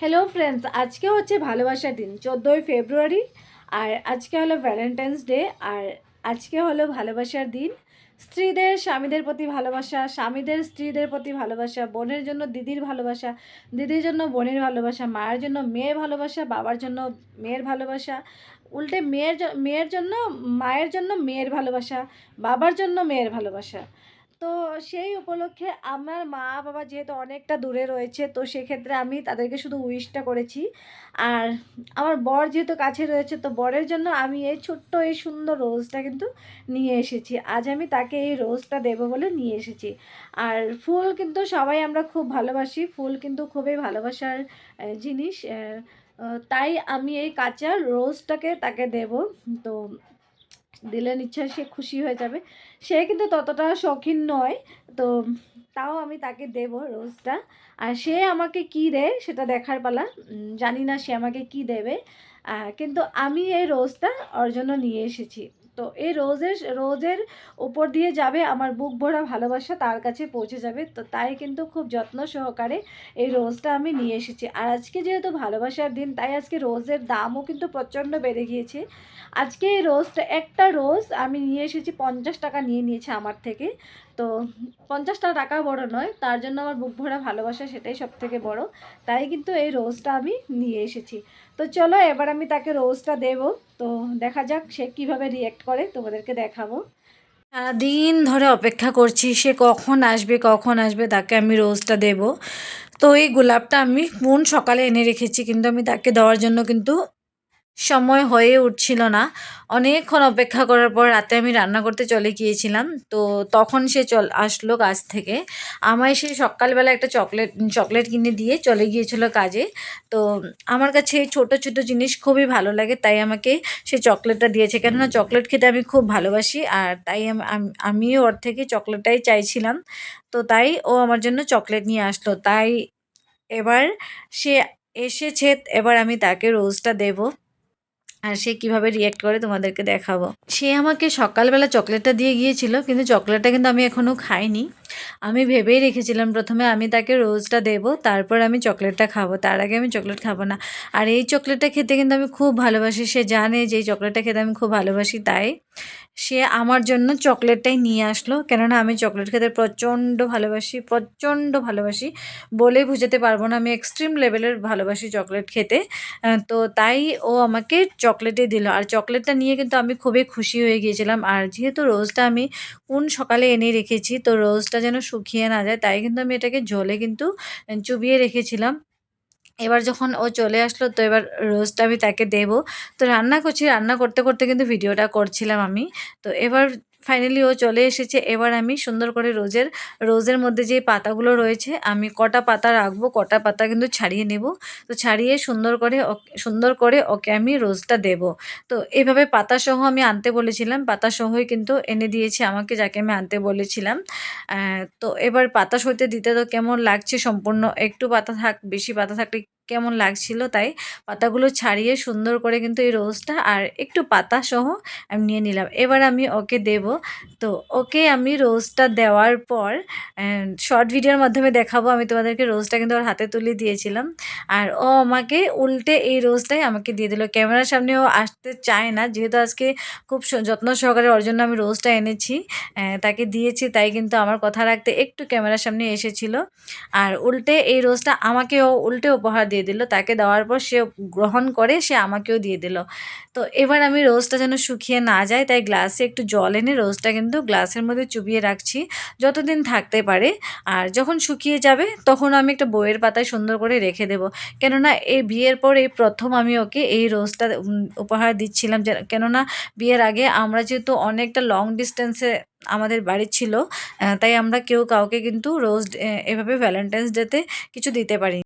Hello friends আজকে হচ্ছে ভালোবাসার দিন, চোদ্দোই ফেব্রুয়ারি, আর আজকে হলো ভ্যালেন্টাইন্স ডে আর আজকে হলো ভালোবাসার দিন। স্ত্রীদের, স্বামীদের প্রতি ভালোবাসা, স্বামীদের, স্ত্রীদের প্রতি ভালোবাসা, বোনের জন্য দিদির ভালোবাসা, দিদির জন্য বোনের ভালোবাসা, মায়ের জন্য মেয়ের ভালোবাসা, বাবার জন্য মেয়ের ভালোবাসা, উল্টে মেয়ের মেয়ের জন্য, মায়ের জন্য মেয়ের ভালোবাসা, বাবার জন্য মেয়ের ভালোবাসা। তো সেই উপলক্ষে আমার মা বাবা যেহেতু অনেকটা দূরে রয়েছে, তো সেক্ষেত্রে আমি তাদেরকে শুধু উইশটা করেছি। আর আমার বর যেহেতু কাছে রয়েছে, তো বরের জন্য আমি এই ছোট্ট, এই সুন্দর রোজটা কিন্তু নিয়ে এসেছি। আজ আমি তাকে এই রোজটা দেবো বলে নিয়ে এসেছি। আর ফুল কিন্তু সবাই আমরা খুব ভালোবাসি। ফুল কিন্তু খুবই ভালোবাসার জিনিস। তাই আমি এই কাঁচা রোজটাকে তাকে দেব। তো দিলে নিশ্চয় সে খুশি হয়ে যাবে। সে কিন্তু ততটা শৌখিন নয়, তো তাও আমি তাকে দেব রোজটা। আর সে আমাকে কি দেয় সেটা দেখার পালা। জানি না সে আমাকে কি দেবে। কিন্তু আমি এই রোজটা ওর জন্য নিয়ে এসেছি। তো এই রোজের রোজের উপর দিয়ে যাবে আমার বুক ভরা ভালোবাসা, তার কাছে পৌঁছে যাবে। তো তাই কিন্তু খুব যত্ন সহকারে এই রোজটা আমি নিয়ে এসেছি। আর আজকে যেহেতু ভালোবাসার দিন, তাই আজকে রোজের দামও কিন্তু প্রচণ্ড বেড়ে গিয়েছে। আজকে এই রোজটা, একটা রোজ আমি নিয়ে এসেছি পঞ্চাশ টাকা নিয়ে নিয়েছে আমার থেকে। তো পঞ্চাশটা টাকা বড় নয়, তার জন্য আমার বুক ভরা ভালোবাসা সেটাই সব থেকে বড়। তাই কিন্তু এই রোজটা আমি নিয়ে এসেছি। তো চলো এবার আমি তাকে রোজটা দেব। তো দেখা যাক সে কীভাবে রিয়েক্ট করে, তোমাদেরকে দেখাবো। সারাদিন ধরে অপেক্ষা করছি, সে কখন আসবে কখন আসবে, তাকে আমি রোজটা দেব। তো এই গোলাপটা আমি কোন সকালে এনে রেখেছি, কিন্তু আমি তাকে দেওয়ার জন্য কিন্তু সময় হয়ে উঠছিল না। অনেকক্ষণ অপেক্ষা করার পর রাতে আমি রান্না করতে চলে গিয়েছিলাম। তো তখন সে চল, আসলো কাজ থেকে। আমায় সে সকালবেলা একটা চকলেট চকলেট কিনে দিয়ে চলে গিয়েছিল কাজে। তো আমার কাছে এই ছোটো ছোটো জিনিস খুবই ভালো লাগে, তাই আমাকে সে চকলেটটা দিয়েছে। কেননা চকলেট খেতে আমি খুব ভালোবাসি, আর তাই আম- আম- আমিও ওর থেকে চকলেটটাই চাইছিলাম। তো তাই ও আমার জন্য চকলেট নিয়ে আসলো। তাই এবার সে এসেছে, এবার আমি তাকে রোজটা দেবো। আর সে কীভাবে রিয়েক্ট করে তোমাদেরকে দেখাবো। সে আমাকে সকালবেলা চকলেটটা দিয়ে গিয়েছিল, কিন্তু চকলেটটা কিন্তু আমি এখনও খাইনি। আমি ভেবেই রেখেছিলাম, প্রথমে আমি তাকে রোজটা দেব, তারপর আমি চকলেটটা খাব। তার আগে আমি চকলেট খাব না। আর এই চকলেটটা খেতে কিন্তু আমি খুব ভালোবাসি। সে জানে যে এই চকলেটটা খেতে আমি খুব ভালোবাসি, তাই সে আমার জন্য চকলেটটাই নিয়ে আসলো। কেননা আমি চকলেট খেতে প্রচণ্ড ভালোবাসি প্রচণ্ড ভালোবাসি। বলে বুঝাতে পারব না, আমি এক্সট্রিম লেভেলের ভালোবাসি চকলেট খেতে। তো তাই ও আমাকে চকলেটই দিল। আর চকলেটটা নিয়ে কিন্তু আমি খুবই খুশি হয়ে গিয়েছিলাম। আর যেহেতু রোজটা আমি কোন সকালে এনে রেখেছি, তো রোজটা যেন শুকিয়ে না যায়, তাই কিন্তু আমি এটাকে জলে কিন্তু চুবিয়ে রেখেছিলাম। এবার যখন ও চলে আসলো, তো এবার রোজটা আমি তাকে দেবো। তো রান্না করছি, রান্না করতে করতে কিন্তু ভিডিওটা করছিলাম আমি। তো এবার ফাইনালি ও চলে এসেছে। এবার আমি সুন্দর করে রোজের রোজের মধ্যে যে পাতাগুলো রয়েছে, আমি কটা পাতা রাখব, কটা পাতা কিন্তু ছাড়িয়ে নেব। তো ছাড়িয়ে সুন্দর করে সুন্দর করে ওকে আমি রোজটা দেব। তো এইভাবে পাতাসহ আমি আনতে বলেছিলাম। পাতাসহই কিন্তু এনে দিয়েছে আমাকে, যাকে আমি আনতে বলেছিলাম। তো এবার পাতা সইতে দিতে তো কেমন লাগছে? সম্পূর্ণ একটু পাতা থাক, বেশি পাতা থাকলে কেমন লাগছিল তাই পাতাগুলো ছাড়িয়ে সুন্দর করে কিন্তু এই রোজটা আর একটু পাতা সহ আমি নিয়ে নিলাম। এবার আমি ওকে দেব। তো ওকে আমি রোজটা দেওয়ার পর শর্ট ভিডিওর মাধ্যমে দেখাবো। আমি তোমাদেরকে রোজটা কিন্তু ওর হাতে তুলে দিয়েছিলাম। আর ও আমাকে উল্টে এই রোজটাই আমাকে দিয়ে দিল। ক্যামেরার সামনে ও আসতে চায় না। যেহেতু আজকে খুব যত্ন সহকারে ওর জন্য আমি রোজটা এনেছি তাকে দিয়েছি তাই কিন্তু আমার কথা রাখতে একটু ক্যামেরার সামনে এসেছিল। আর উল্টে এই রোজটা আমাকে ও উল্টে উপহার দিয়ে দিল। তাকে দেওয়ার পর সে গ্রহণ করে, সে আমাকেও দিয়ে দিল। তো এবার আমি রোজটা যেন শুকিয়ে না যায়, তাই গ্লাসে একটু জল এনে রোজটা কিন্তু গ্লাসের মধ্যে চুবিয়ে রাখছি, যতদিন থাকতে পারে। আর যখন শুকিয়ে যাবে, তখন আমি একটা বইয়ের পাতায় সুন্দর করে রেখে দেবো। কেননা এই বিয়ের পর এই প্রথম আমি ওকে এই রোজটা উপহার দিচ্ছিলাম কেননা বিয়ের আগে আমরা যেহেতু অনেকটা লং ডিস্টেন্সে আমাদের বাড়ি ছিল তাই আমরা কেউ কাউকে কিন্তু রোজ এভাবে ভ্যালেন্টাইন্স ডেতে কিছু দিতে পারি